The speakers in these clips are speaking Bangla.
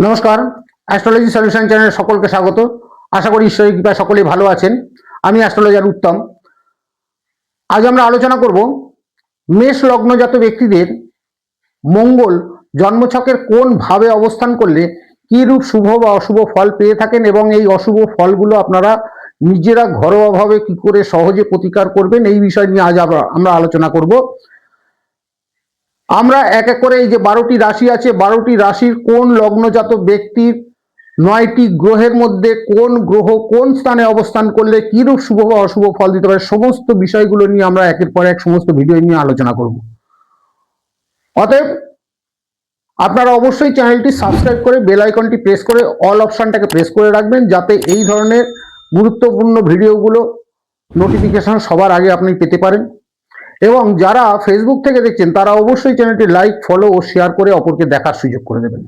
নমস্কার অ্যাস্ট্রোলজি সলিউশন চ্যানেলে সকলকে স্বাগত। আশা করি ঈশ্বরের কৃপায় সকলেই ভালো আছেন। আমি অ্যাস্ট্রোলজার উত্তম। আজ আমরা আলোচনা করব মেষ লগ্নজাত ব্যক্তিদের মঙ্গল জন্মছকের কোন ভাবে অবস্থান করলে কি রূপ শুভ বা অশুভ ফল পেয়ে থাকেন এবং এই অশুভ ফলগুলো আপনারা নিজেরা ঘরোয়াভাবে কি করে সহজে প্রতিকার করবেন, এই বিষয় নিয়ে আজ আমরা- আলোচনা করব। আমরা এক এক করে এই যে বারোটি রাশি আছে, বারোটি রাশির কোন লগ্নজাত ব্যক্তির নয়টি গ্রহের মধ্যে কোন গ্রহ কোন স্থানে অবস্থান করলে কিরূপ শুভ বা অশুভ ফল দিতে পারে, সমস্ত বিষয়গুলো নিয়ে আমরা একের পর এক সমস্ত ভিডিও নিয়ে আলোচনা করব। অতএব আপনারা অবশ্যই চ্যানেলটি সাবস্ক্রাইব করে বেল আইকনটি প্রেস করে অল অপশনটাকে প্রেস করে রাখবেন, যাতে এই ধরনের গুরুত্বপূর্ণ ভিডিওগুলো নোটিফিকেশন সবার আগে আপনি পেতে পারেন। এবং যারা ফেসবুক থেকে দেখছেন, তারা অবশ্যই চ্যানেলটি লাইক ফলো ও শেয়ার করে অপরকে দেখার সুযোগ করে দেবেন।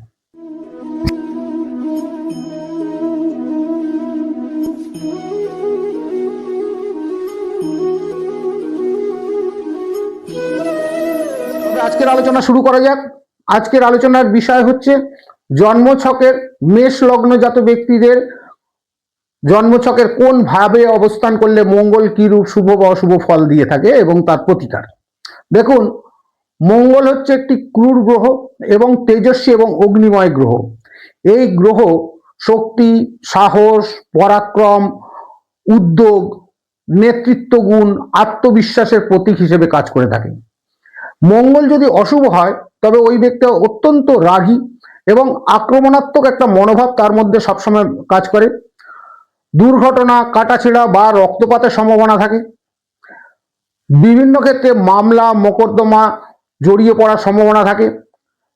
আজকের আলোচনা শুরু করা যাক। আজকের আলোচনার বিষয় হচ্ছে জন্মছকের মেষ লগ্নজাত ব্যক্তিদের জন্মছকের কোন ভাবে অবস্থান করলে মঙ্গল কি রূপ শুভ বা অশুভ ফল দিয়ে থাকে এবং তার প্রতিকার? দেখুন, মঙ্গল হচ্ছে একটি ক্রূর গ্রহ এবং তেজস্বী এবং অগ্নিময় গ্রহ। এই গ্রহ শক্তি, সাহস, পরাক্রম, উদ্যোগ, নেতৃত্ব গুণ, আত্মবিশ্বাসের প্রতীক হিসেবে কাজ করে থাকে। মঙ্গল যদি অশুভ হয়, তবে ওই ব্যক্তি অত্যন্ত রাগী এবং আক্রমণাত্মক একটা মনোভাব তার মধ্যে সবসময় কাজ করে। দুর্ঘটনা, কাটাছেড়া বা রক্তপাতের সম্ভাবনা থাকে। বিভিন্ন ক্ষেত্রে মামলা, মোকদ্দমা জড়িয়ে পড়ার সম্ভাবনা থাকে।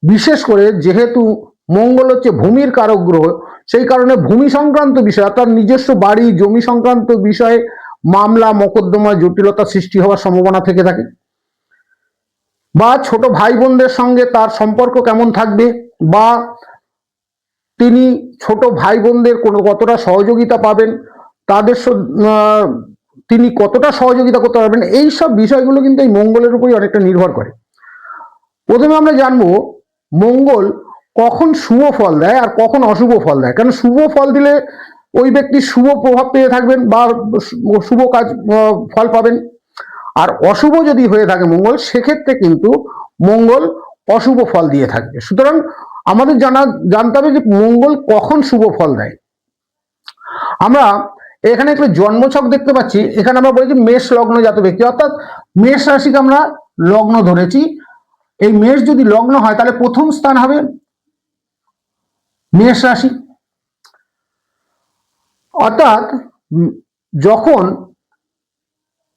বিশেষ করে যেহেতু মঙ্গল হচ্ছে ভূমির কারক গ্রহ, সেই কারণে ভূমি সংক্রান্ত বিষয় অর্থাৎ নিজস্ব বাড়ি, জমি সংক্রান্ত বিষয়ে মামলা, মোকদ্দমা, জটিলতা সৃষ্টি হওয়ার সম্ভাবনা থেকে থাকে। বা ছোট ভাই বোনদের সঙ্গে তার সম্পর্ক কেমন থাকবে বা তিনি ছোট ভাই বোনদের কোনো কতটা সহযোগিতা পাবেন, তাদের তিনি কতটা সহযোগিতা করতে পারবেন, এই সব বিষয়গুলো কিন্তু এই মঙ্গলের উপরই অনেকটা নির্ভর করে। প্রথমে আমরা জানব মঙ্গল কখন শুভ ফল দেয় আর কখন অশুভ ফল দেয়। কারণ শুভ ফল দিলে ওই ব্যক্তি শুভ প্রভাব পেয়ে থাকবেন বা শুভ কাজ ফল পাবেন। আর অশুভ যদি হয়ে থাকে মঙ্গল, সেক্ষেত্রে কিন্তু মঙ্গল অশুভ ফল দিয়ে থাকবে। সুতরাং আমাদের জানা জানতে হবে যে মঙ্গল কখন শুভ ফল দেয়। আমরা এখানে একটু জন্মছক দেখতে পাচ্ছি। এখানে আমরা বলেছি মেষ লগ্ন জাত ব্যক্তি। অর্থাৎ মেষ রাশিকে আমরা লগ্ন ধরেছি। এই মেষ যদি লগ্ন হয়, তাহলে প্রথম স্থান হবে মেষ রাশি। অর্থাৎ যখন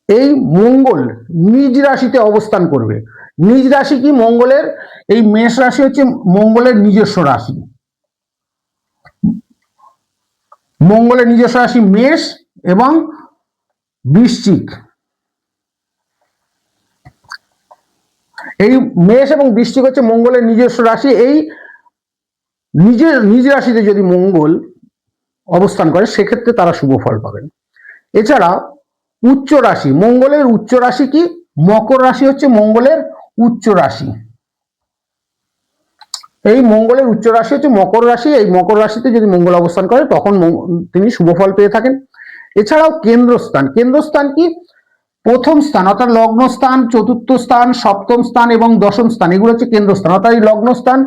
এই মঙ্গল নিজ রাশিতে অবস্থান করবে নিজ রাশি কি মঙ্গলের? এই মেষ রাশি হচ্ছে মঙ্গলের নিজস্ব রাশি। মঙ্গলের নিজস্ব রাশি মেষ এবং বৃশ্চিক। এই মেষ এবং বৃশ্চিক হচ্ছে মঙ্গলের নিজস্ব রাশি। এই নিজের নিজ রাশিতে যদি মঙ্গল অবস্থান করে, সেক্ষেত্রে তারা শুভ ফল পাবেন। এছাড়া উচ্চ রাশি, মঙ্গলের উচ্চ রাশি কি? মকর রাশি হচ্ছে মঙ্গলের উচ্চ রাশি। এই মঙ্গলের উচ্চ রাশি হচ্ছে মকর রাশি। এই মকর রাশিতে যদি মঙ্গল অবস্থান করে, তখন তিনি শুভ ফল পেয়ে থাকেন। এছাড়াও কেন্দ্রস্থান। কেন্দ্রস্থান কি? প্রথম স্থান, অর্থাৎ লগ্নস্থান চতুর্থ স্থান, সপ্তম স্থান এবং দশম স্থান। এগুলো হচ্ছে কেন্দ্রস্থান। অর্থাৎ এই লগ্নস্থান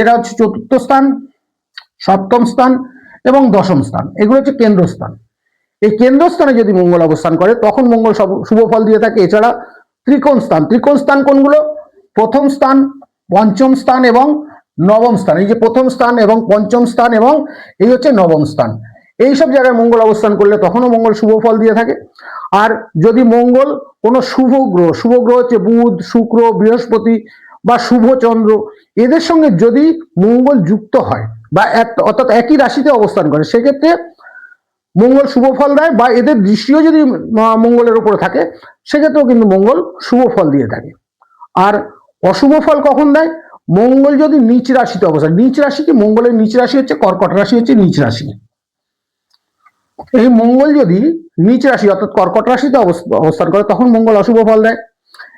এরা হচ্ছে চতুর্থ স্থান, সপ্তম স্থান এবং দশম স্থান। এগুলো হচ্ছে কেন্দ্রস্থান। এই কেন্দ্রস্থানে যদি মঙ্গল অবস্থান করে, তখন মঙ্গল শুভ ফল দিয়ে থাকে। এছাড়া ত্রিকোণ স্থান ত্রিকোণ স্থান কোনগুলো? প্রথম স্থান, পঞ্চম স্থান এবং নবম স্থান। এই যে প্রথম স্থান এবং পঞ্চম স্থান এবং এই হচ্ছে নবম স্থান। এই সব জায়গায় মঙ্গল অবস্থান করলে তখনও মঙ্গল শুভ ফল দিয়ে থাকে। আর যদি মঙ্গল কোনো শুভ গ্রহ শুভ গ্রহ হচ্ছে বুধ, শুক্র, বৃহস্পতি বা শুভ চন্দ্র, এদের সঙ্গে যদি মঙ্গল যুক্ত হয় বা অর্থাৎ একই রাশিতে অবস্থান করে, সেক্ষেত্রে মঙ্গল শুভ ফল দেয় বা এদের দৃষ্টিও যদি মঙ্গলের উপরে থাকে, সেক্ষেত্রেও কিন্তু মঙ্গল শুভ ফল দিয়ে থাকে। আর অশুভ ফল কখন দেয়? মঙ্গল যদি নিচ রাশিতে অবস্থান, নিচ রাশি কি? মঙ্গলের নিচ রাশি হচ্ছে কর্কট রাশি, হচ্ছে নিচ রাশি। এই মঙ্গল যদি নিচ রাশি, অর্থাৎ কর্কট রাশিতে অবস- অবস্থান করে, তখন মঙ্গল অশুভ ফল দেয়।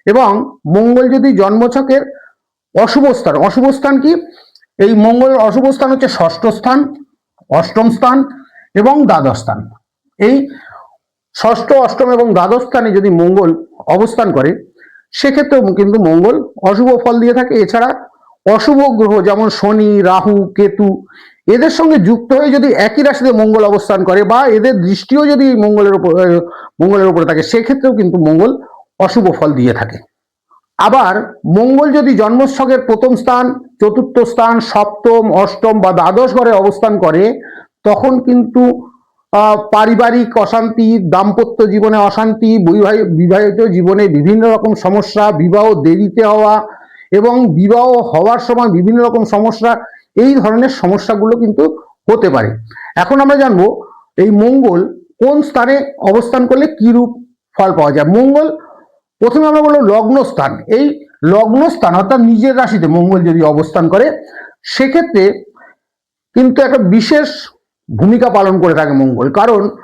এবং মঙ্গল যদি জন্মছকের অশুভ স্থান অশুভ স্থান কি? এই মঙ্গল অশুভ স্থান হচ্ছে ষষ্ঠ স্থান, অষ্টম স্থান এবং দ্বাদশ স্থান এই ষষ্ঠ, অষ্টম এবং দ্বাদশ স্থানে যদি মঙ্গল অবস্থান করে, সেক্ষেত্রেও কিন্তু মঙ্গল অশুভ ফল দিয়ে থাকে। এছাড়া অশুভ গ্রহ যেমন শনি, রাহু, কেতু, এদের সঙ্গে যুক্ত হয়ে যদি একই রাশিতে মঙ্গল অবস্থান করে বা এদের দৃষ্টিও যদি মঙ্গলের উপর মঙ্গলের উপরে থাকে, সেক্ষেত্রেও কিন্তু মঙ্গল অশুভ ফল দিয়ে থাকে। আবার মঙ্গল যদি জন্মছকের প্রথম স্থান, চতুর্থ স্থান, সপ্তম, অষ্টম বা দ্বাদশ ঘরে অবস্থান করে তখন কিন্তু পারিবারিক অশান্তি, দাম্পত্য জীবনে অশান্তি বিবাহিত জীবনে বিভিন্ন রকম সমস্যা, বিবাহ দেরিতে হওয়া এবং বিবাহ হওয়ার সময় বিভিন্ন রকম সমস্যা, এই ধরনের সমস্যাগুলো কিন্তু হতে পারে। এখন আমরা জানব, এই মঙ্গল কোন স্থানে অবস্থান করলে কি রূপ ফল পাওয়া যায়? মঙ্গল প্রথমে আমরা বললাম লগ্ন স্থান। এই লগ্ন স্থান অর্থাৎ নিজের রাশিতে মঙ্গল যদি অবস্থান করে, সেক্ষেত্রে কিন্তু একটা বিশেষ ভূমিকা পালন করে থাকে মঙ্গল। কারণ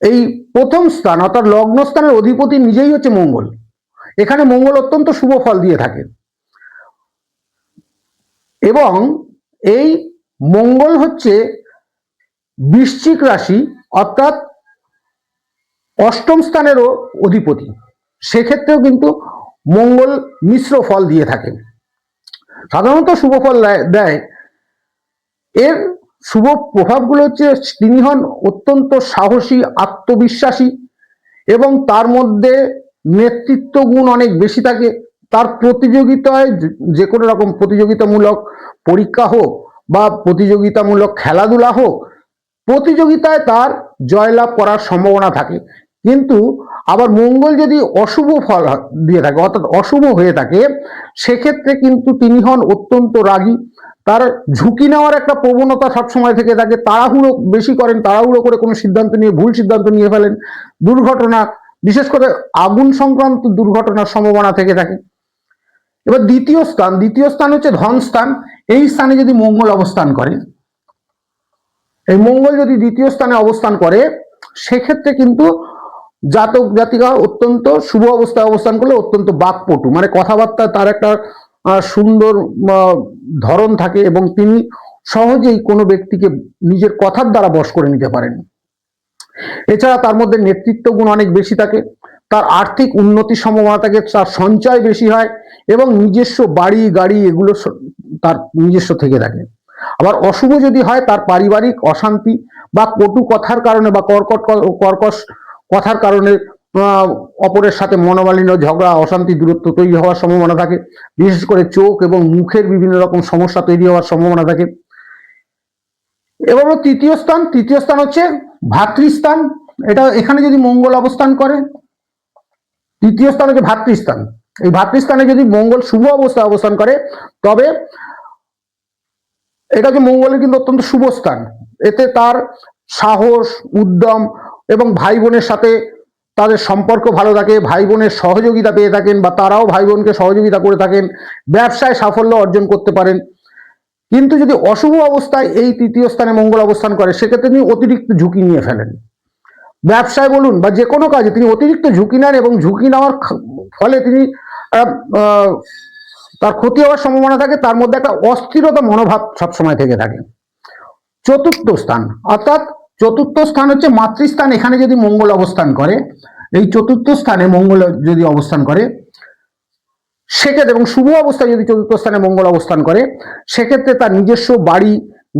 এই প্রথম স্থান অর্থাৎ লগ্ন স্থানের অধিপতি নিজেই হচ্ছে মঙ্গল। এখানে মঙ্গল অত্যন্ত শুভ ফল দিয়ে থাকে। এবং এই মঙ্গল হচ্ছে বৃশ্চিক রাশি অর্থাৎ অষ্টম স্থানেরও অধিপতি। সেক্ষেত্রেও কিন্তু মঙ্গল মিশ্র ফল দিয়ে থাকে। সাধারণত শুভ ফল দেয়- দেয় এর শুভ প্রভাবগুলো হচ্ছে তিনি হন অত্যন্ত সাহসী, আত্মবিশ্বাসী এবং তার মধ্যে নেতৃত্ব গুণ অনেক বেশি থাকে। তার প্রতিযোগিতায় যে- কোনো রকম প্রতিযোগিতামূলক পরীক্ষা হোক বা প্রতিযোগিতামূলক খেলাধুলা হোক, প্রতিযোগিতায় তার জয়লাভ করার সম্ভাবনা থাকে। কিন্তু আবার মঙ্গল যদি অশুভ ফল দিয়ে থাকে, অর্থাৎ অশুভ হয়ে থাকে, সেক্ষেত্রে কিন্তু তিনি হন অত্যন্ত রাগী। তার ঝুঁকি নেওয়ার একটা প্রবণতা সবসময় থেকে থাকে, তাড়াহুড়ো বেশি করেন, তাড়াহুড়ো করে কোনো সিদ্ধান্ত নিয়ে, ভুল সিদ্ধান্ত নিয়ে ফেলেন, দুর্ঘটনা, বিশেষ করে আগুন সংক্রান্ত দুর্ঘটনার সম্ভাবনা থেকে থাকে। এবার দ্বিতীয় স্থান দ্বিতীয় স্থান হচ্ছে ধন স্থান, এই স্থানে যদি মঙ্গল অবস্থান করে, এই মঙ্গল যদি দ্বিতীয় স্থানে অবস্থান করে, সেক্ষেত্রে কিন্তু জাতক জাতিকা অত্যন্ত শুভ অবস্থায় অবস্থান করলে অত্যন্ত বাকপটু মানে কথাবার্তা তার একটা সুন্দর ধরন থাকে এবং তিনি সহজেই কোনো ব্যক্তিকে নিজের কথার দ্বারা বশ করে নিতে পারেন। এছাড়া তার মধ্যে নেতৃত্ব গুণ অনেক বেশি থাকে। তার আর্থিক উন্নতির সম্ভাবনা থাকে তার সঞ্চয় বেশি হয় এবং নিজস্ব বাড়ি, গাড়ি এগুলো তার নিজস্ব থেকে থাকে। আবার অশুভ যদি হয়, তার পারিবারিক অশান্তি বা কটু কথার কারণে বা কর্কট কর্কশ কথার কারণে অপরের সাথে মনোমালিন্য, ঝগড়া, অশান্তি, দূরত্ব তৈরি হওয়ার সম্ভাবনা থাকে। বিশেষ করে চোখ এবং মুখের বিভিন্ন রকম সমস্যা তৈরি হওয়ার সম্ভাবনা থাকে। এবার তৃতীয় স্থান তৃতীয় স্থান হচ্ছে ভাতৃস্থান। এটা এখানে যদি মঙ্গল অবস্থান করে, তৃতীয় স্থান হচ্ছে ভাতৃস্থান। এই ভাতৃস্থানে যদি মঙ্গল শুভ অবস্থায় অবস্থান করে, তবে এটা হচ্ছে মঙ্গলের কিন্তু অত্যন্ত শুভ স্থান। এতে তার সাহস, উদ্যম এবং ভাই বোনের সাথে তাদের সম্পর্ক ভালো থাকে ভাই বোনের সহযোগিতা পেয়ে থাকেন বা তারাও ভাই বোনকে সহযোগিতা করে থাকেন, ব্যবসায় সাফল্য অর্জন করতে পারেন। কিন্তু যদি অশুভ অবস্থায় এই তৃতীয় স্থানে মঙ্গল অবস্থান করে, সেক্ষেত্রে তিনি অতিরিক্ত ঝুঁকি নিয়ে ফেলেন। ব্যবসায় বলুন বা যে কোনো কাজে তিনি অতিরিক্ত ঝুঁকি নেন এবং ঝুঁকি নেওয়ার ফলে তিনি তার ক্ষতি হওয়ার সম্ভাবনা থাকে, তার মধ্যে একটা অস্থিরতা মনোভাব সবসময় থেকে থাকে। চতুর্থ স্থান, অর্থাৎ চতুর্থ স্থান হচ্ছে মাতৃস্থান, এখানে যদি মঙ্গল অবস্থান করে, এই চতুর্থ স্থানে মঙ্গল যদি অবস্থান করে, সেক্ষেত্রে এবং শুভ অবস্থায় যদি চতুর্থ স্থানে মঙ্গল অবস্থান করে, সেক্ষেত্রে তার নিজস্ব বাড়ি,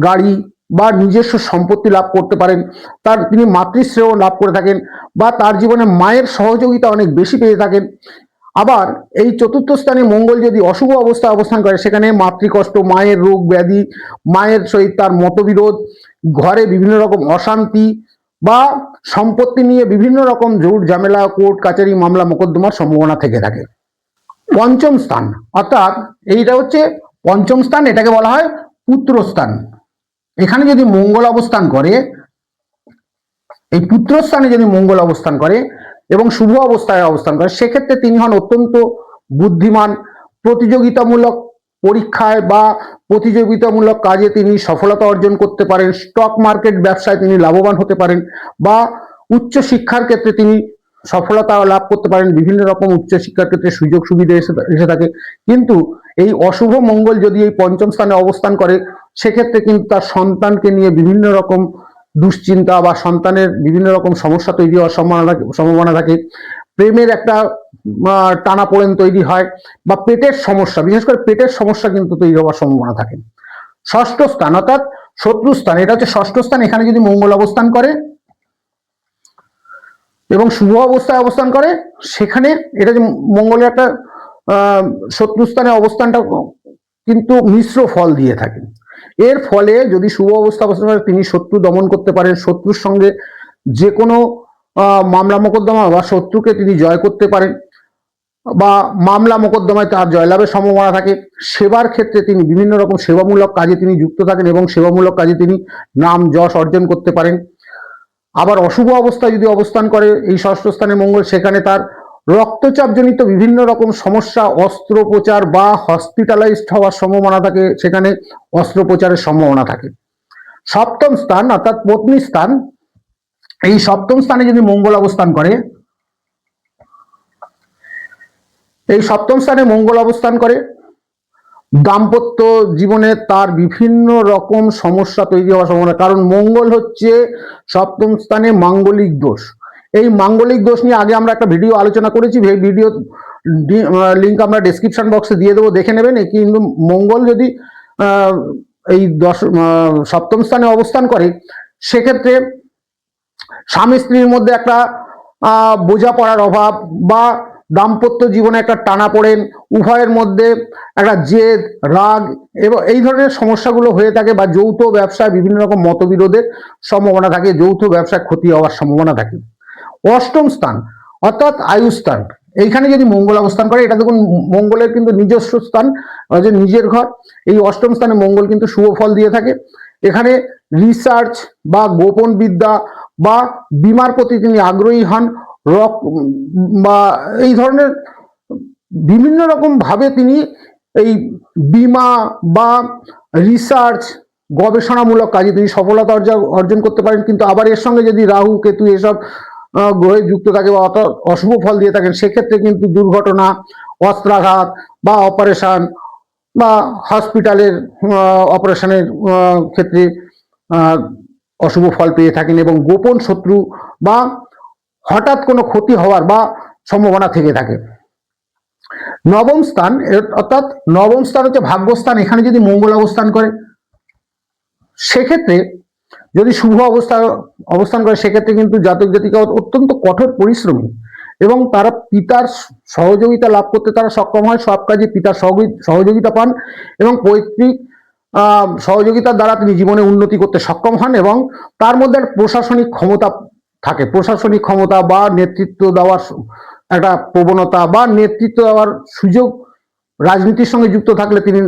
গাড়ি বা নিজস্ব সম্পত্তি লাভ করতে পারেন। তার তিনি মাতৃশ্রেয় লাভ করে থাকেন বা তার জীবনে মায়ের সহযোগিতা অনেক বেশি পেয়ে থাকেন। আবার এই চতুর্থ স্থানে মঙ্গল যদি অশুভ অবস্থায় অবস্থান করে, সেখানে মাতৃকষ্ট, মায়ের রোগ ব্যাধি, মায়ের সহিত তার মতবিরোধ ঘরে বিভিন্ন রকম অশান্তি বা সম্পত্তি নিয়ে বিভিন্ন রকম জোর ঝামেলা, কোর্ট, কাচারি মামলা, মোকদ্দমার সম্ভাবনা থেকে থাকে। পঞ্চম স্থান, অর্থাৎ এইটা হচ্ছে পঞ্চম স্থান, এটাকে বলা হয় পুত্রস্থান এখানে যদি মঙ্গল অবস্থান করে, এই পুত্রস্থানে যদি মঙ্গল অবস্থান করে এবং শুভ অবস্থায় অবস্থান করে, সেক্ষেত্রে তিনি হন অত্যন্ত বুদ্ধিমান, প্রতিযোগিতামূলক পরীক্ষায় বা প্রতিযোগিতামূলক কাজে তিনি সফলতা অর্জন করতে পারেন স্টক মার্কেট ব্যবসায় তিনি লাভবান হতে পারেন বা উচ্চ শিক্ষার ক্ষেত্রে তিনি সফলতা লাভ করতে পারেন, বিভিন্ন রকম উচ্চ শিক্ষার ক্ষেত্রে সুযোগ সুবিধা এসে এসে থাকে। কিন্তু এই অশুভ মঙ্গল যদি এই পঞ্চম স্থানে অবস্থান করে, সেক্ষেত্রে কিন্তু তার সন্তানকে নিয়ে বিভিন্ন রকম দুশ্চিন্তা বা সন্তানের বিভিন্ন রকম সমস্যা তৈরি হওয়ার সম্ভাবনা সম্ভাবনা থাকে। প্রেমের একটা আহ, টানাপোড়েন তৈরি হয় বা পেটের সমস্যা বিশেষ করে পেটের সমস্যা কিন্তু তৈরি হওয়ার সম্ভাবনা থাকে। ষষ্ঠ স্থান অর্থাৎ শত্রু স্থান এটা হচ্ছে ষষ্ঠ স্থান এখানে যদি মঙ্গল অবস্থান করে এবং শুভ অবস্থায় অবস্থান করে সেখানে এটা যে মঙ্গলের একটা শত্রু স্থানে অবস্থানটা কিন্তু মিশ্র ফল দিয়ে থাকে। এর ফলে যদি শুভ অবস্থা অবস্থান তিনি শত্রু দমন করতে পারেন শত্রুর সঙ্গে যে কোনো মামলা মোকদ্দমা বা শত্রুকে তিনি জয় করতে পারেন বা মামলা মোকদ্দমায় তার জয়লাভের সম্ভাবনা থাকে, সেবার ক্ষেত্রে তিনি বিভিন্ন রকম সেবামূলক কাজে তিনি যুক্ত থাকেন এবং সেবামূলক কাজে তিনি নাম যশ অর্জন করতে পারেন। আবার অশুভ অবস্থায় যদি অবস্থান করে, এই ষষ্ঠ স্থানে মঙ্গল, সেখানে তার রক্তচাপজনিত বিভিন্ন রকম সমস্যা, অস্ত্রোপচার বা হসপিটালাইজড হওয়ার সম্ভাবনা থাকে, সেখানে অস্ত্রোপচারের সম্ভাবনা থাকে। সপ্তম স্থান অর্থাৎ পত্নী স্থান এই সপ্তম স্থানে যদি মঙ্গল অবস্থান করে, এই সপ্তম স্থানে মঙ্গল অবস্থান করে, দাম্পত্য জীবনে তার বিভিন্ন রকম সমস্যা তৈরি হওয়ার সম্ভাবনা, কারণ মঙ্গল হচ্ছে সপ্তম স্থানে মাঙ্গলিক দোষ। এই মাঙ্গলিক দোষ নিয়ে আগে আমরা একটা ভিডিও আলোচনা করেছি, এই ভিডিও লিঙ্ক আমরা ডেসক্রিপশন বক্সে দিয়ে দেবো, দেখে নেবেন। কিন্তু মঙ্গল যদি এই দশ সপ্তম স্থানে অবস্থান করে, সেক্ষেত্রে স্বামী স্ত্রীর মধ্যে একটা বোঝাপড়ার অভাব বা দাম্পত্য জীবনে একটা টানা পড়েন, উভয়ের মধ্যে একটা জেদ, রাগ এবং এই ধরনের সমস্যাগুলো হয়ে থাকে বা যৌথ ব্যবসায় বিভিন্ন রকম মতবিরোধের সম্ভাবনা থাকে, যৌথ ব্যবসায় ক্ষতি হওয়ার সম্ভাবনা থাকে। অষ্টম স্থান, অর্থাৎ আয়ুস্থান এইখানে যদি মঙ্গল অবস্থান করে, এটা দেখুন মঙ্গলের কিন্তু নিজস্ব স্থান, যে নিজের ঘর, এই অষ্টম স্থানে মঙ্গল কিন্তু শুভ ফল দিয়ে থাকে। এখানে রিসার্চ বা গোপন বিদ্যা বা বিমার প্রতি তিনি আগ্রহী হন, রক, বা এই ধরনের বিভিন্ন রকম ভাবে তিনি এই বিমা বা রিসার্চ, গবেষণামূলক কাজে তিনি সফলতা অর্জন অর্জন করতে পারেন। কিন্তু আবার এর সঙ্গে যদি রাহু, কেতু এসব গ্রহে যুক্ত থাকে বা অত অশুভ ফল দিয়ে থাকেন, সেক্ষেত্রে কিন্তু দুর্ঘটনা, অস্ত্রাঘাত বা অপারেশন বা হসপিটালের অপারেশনের ক্ষেত্রে অশুভ ফল পেয়ে থাকেন এবং গোপন শত্রু বা হঠাৎ কোনো ক্ষতি হওয়ার বা সম্ভাবনা থেকে থাকে। নবম স্থান, অর্থাৎ নবম স্থান হচ্ছে ভাগ্যস্থান। এখানে যদি মঙ্গল অবস্থান করে, সেক্ষেত্রে যদি শুভ অবস্থা, অবস্থান করে, সেক্ষেত্রে কিন্তু জাতক জাতিকা অত্যন্ত কঠোর পরিশ্রমী এবং তারা পিতার সহযোগিতা লাভ করতে তারা সক্ষম হয়। সব কাজে পিতার সহযোগি- সহযোগিতা পান এবং পৈতৃক সহযোগিতার দ্বারা তিনি জীবনে উন্নতি করতে সক্ষম হন এবং তার মধ্যে প্রশাসনিক ক্ষমতা থাকে। প্রশাসনিক ক্ষমতা বা নেতৃত্ব দেওয়ার একটা প্রবণতা বা নেতৃত্ব দেওয়ার সুযোগ রাজনীতির সঙ্গে যুক্ত থাকলে তিনি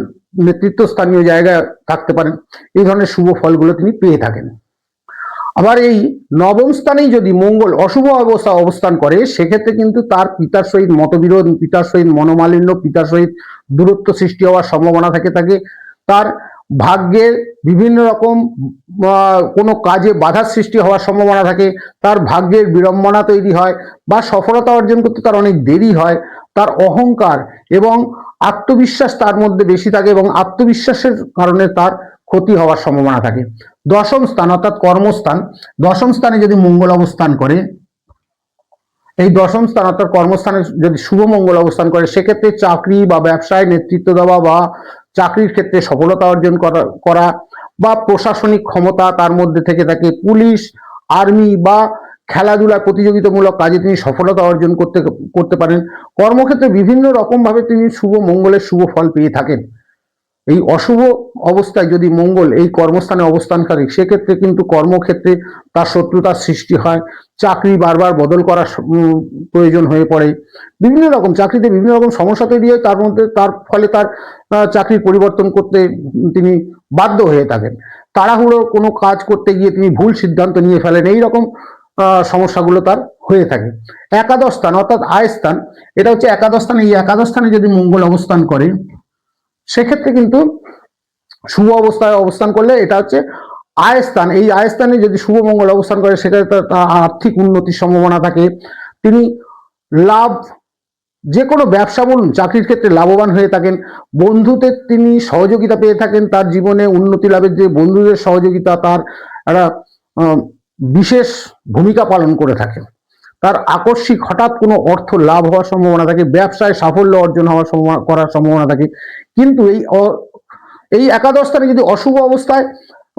নেতৃত্ব স্থানীয় জায়গায় থাকতে পারেন। এই ধরনের শুভ ফলগুলো তিনি পেয়ে থাকেন। আবার এই নবম স্থানেই যদি মঙ্গল অশুভ অবস্থা অবস্থান করে, সেক্ষেত্রে কিন্তু তার পিতার সহিত মতবিরোধ, পিতার সহিত মনোমালিন্য, পিতার সহিত দূরত্ব সৃষ্টি হওয়ার সম্ভাবনা থাকে থাকে। তার ভাগ্যের বিভিন্ন রকম কোনো কাজে বাধার সৃষ্টি হওয়ার সম্ভাবনা থাকে, তার ভাগ্যের বিড়ম্বনা তৈরি হয় বা সফলতা অর্জন করতে তার অনেক দেরি হয়, তার অহংকার এবং আত্মবিশ্বাস তার মধ্যে বেশি থাকে এবং আত্মবিশ্বাসের কারণে তার ক্ষতি হওয়ার সম্ভাবনা থাকে। দশম স্থান অর্থাৎ কর্মস্থান, দশম স্থানে যদি মঙ্গল অবস্থান করে, এই দশম স্থান অর্থাৎ কর্মস্থানে যদি শুভ মঙ্গল অবস্থান করে, সেক্ষেত্রে চাকরি বা ব্যবসায় নেতৃত্ব দেওয়া বা চাকরির ক্ষেত্রে সফলতা অর্জন করা বা প্রশাসনিক ক্ষমতা তার মধ্যে থেকে থাকে পুলিশ, আর্মি বা খেলাধুলা প্রতিযোগিতামূলক কাজে তিনি সফলতা অর্জন করতে করতে পারেন। কর্মক্ষেত্রে বিভিন্ন রকমভাবে তিনি শুভ মঙ্গলের শুভ ফল পেয়ে থাকেন। এই অশুভ অবস্থায় যদি মঙ্গল এই কর্মস্থানে অবস্থান করে সেক্ষেত্রে কিন্তু কর্মক্ষেত্রে তার শত্রুতার সৃষ্টি হয়। চাকরি বারবার বদল করার প্রয়োজন হয়ে পড়ে। বিভিন্ন রকম চাকরিতে বিভিন্ন রকম সমস্যা তৈরি হয় তার মধ্যে তার ফলে তার আহ, চাকরির পরিবর্তন করতে তিনি বাধ্য হয়ে থাকেন। তাড়াহুড়ো কোনো কাজ করতে গিয়ে তিনি ভুল সিদ্ধান্ত নিয়ে ফেলেন এই রকম সমস্যাগুলো তার হয়ে থাকে। একাদশ স্থান অর্থাৎ আয় স্থান এটা হচ্ছে একাদশ স্থান। এই একাদশ স্থানে যদি মঙ্গল অবস্থান করে সেক্ষেত্রে কিন্তু শুভ অবস্থায় অবস্থান করলে এটা হচ্ছে আয়স্থান এই আয়স্থানে যদি শুভ মঙ্গল অবস্থান করে তার আর্থিক উন্নতির সম্ভাবনা থাকে। তিনি লাভ যে কোনো ব্যবসা বলুন, চাকরির ক্ষেত্রে লাভবান হয়ে থাকেন। বন্ধুদের তিনি সহযোগিতা পেয়ে থাকেন তার জীবনে। উন্নতি লাভের যে বন্ধুদের সহযোগিতা, তার একটা বিশেষ ভূমিকা পালন করে থাকেন। তার আকস্মিক হঠাৎ কোনো অর্থ লাভ হওয়ার সম্ভাবনা থাকে, ব্যবসায় সাফল্য অর্জন হওয়ার সম্ভাবনা, করার সম্ভাবনা থাকে। কিন্তু এই এই একাদশ স্থানে যদি অশুভ অবস্থায়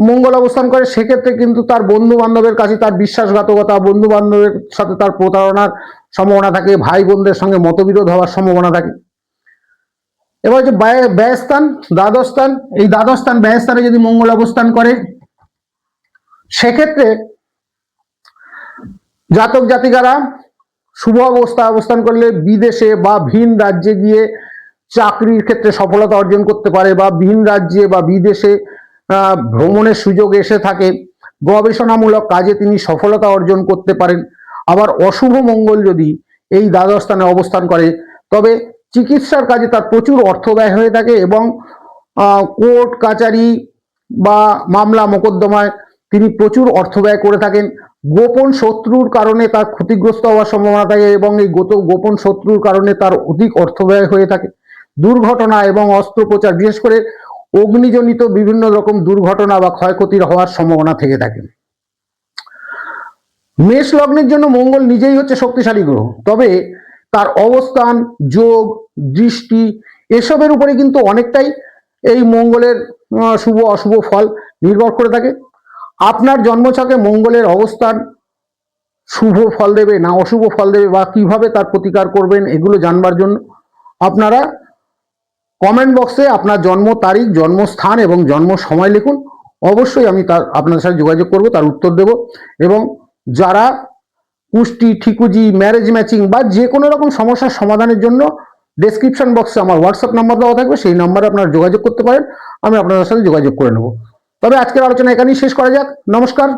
মঙ্গল অবস্থান করে, সেক্ষেত্রে কিন্তু তার বন্ধু বান্ধবের কাছে তার বিশ্বাসঘাতকতা বন্ধু বান্ধবের সাথে তার প্রতারণার সম্ভাবনা থাকে ভাই বোনদের সঙ্গে মতবিরোধ হওয়ার সম্ভাবনা থাকে। এবার ব্যয়- ব্যয়স্থান দ্বাদশ স্থান, এই দ্বাদশ স্থান ব্যয়স্থানে যদি মঙ্গল অবস্থান করে, সেক্ষেত্রে জাতক জাতিকারা শুভ অবস্থা অবস্থান করলে বিদেশে বা ভিন রাজ্যে গিয়ে চাকরির ক্ষেত্রে সফলতা অর্জন করতে পারে বা ভিন রাজ্যে বা বিদেশে ভ্রমণের সুযোগ এসে থাকে, গবেষণামূলক কাজে তিনি সফলতা অর্জন করতে পারেন। আবার অশুভ মঙ্গল যদি এই দ্বাদশ স্থানে অবস্থান করে, তবে চিকিৎসার কাজে তার প্রচুর অর্থ ব্যয় হয়ে থাকে এবং কোর্ট, কাচারি বা মামলা, মোকদ্দমায় তিনি প্রচুর অর্থ ব্যয় করে থাকেন। গোপন শত্রুর কারণে তার ক্ষতিগ্রস্ত হওয়ার সম্ভাবনা থাকে এবং এই গোপন শত্রুর কারণে তার অধিক অর্থ ব্যয় হয়ে থাকে। দুর্ঘটনা এবং অস্ত্রোপচার, বিশেষ করে অগ্নিজনিত বিভিন্ন রকম দুর্ঘটনা বা ক্ষয়ক্ষতির হওয়ার সম্ভাবনা থেকে থাকে। মেষ লগ্নের জন্য মঙ্গল নিজেই হচ্ছে শক্তিশালী গ্রহ। তবে তার অবস্থান, যোগ, দৃষ্টি এসবের উপরে কিন্তু অনেকটাই এই মঙ্গলের শুভ, অশুভ ফল নির্ভর করে থাকে। আপনার জন্মছকে মঙ্গলের অবস্থান শুভ ফল দেবে, না অশুভ ফল দেবে, বা কীভাবে তার প্রতিকার করবেন, এগুলো জানবার জন্য আপনারা কমেন্ট বক্সে আপনার জন্ম তারিখ, জন্মস্থান এবং জন্ম সময় লিখুন। অবশ্যই আমি তার, আপনাদের সাথে যোগাযোগ করব, তার উত্তর দেব। এবং যারা কুষ্টি, ঠিকুজি ম্যারেজ ম্যাচিং বা যে কোনো রকম সমস্যার সমাধানের জন্য ডেসক্রিপশন বক্সে আমার হোয়াটসঅ্যাপ নাম্বার দেওয়া থাকবে, সেই নাম্বারে আপনারা যোগাযোগ করতে পারেন। আমি আপনাদের সাথে যোগাযোগ করে নেব। তবে আজকের আলোচনা এখানেই শেষ করা যাক। নমস্কার।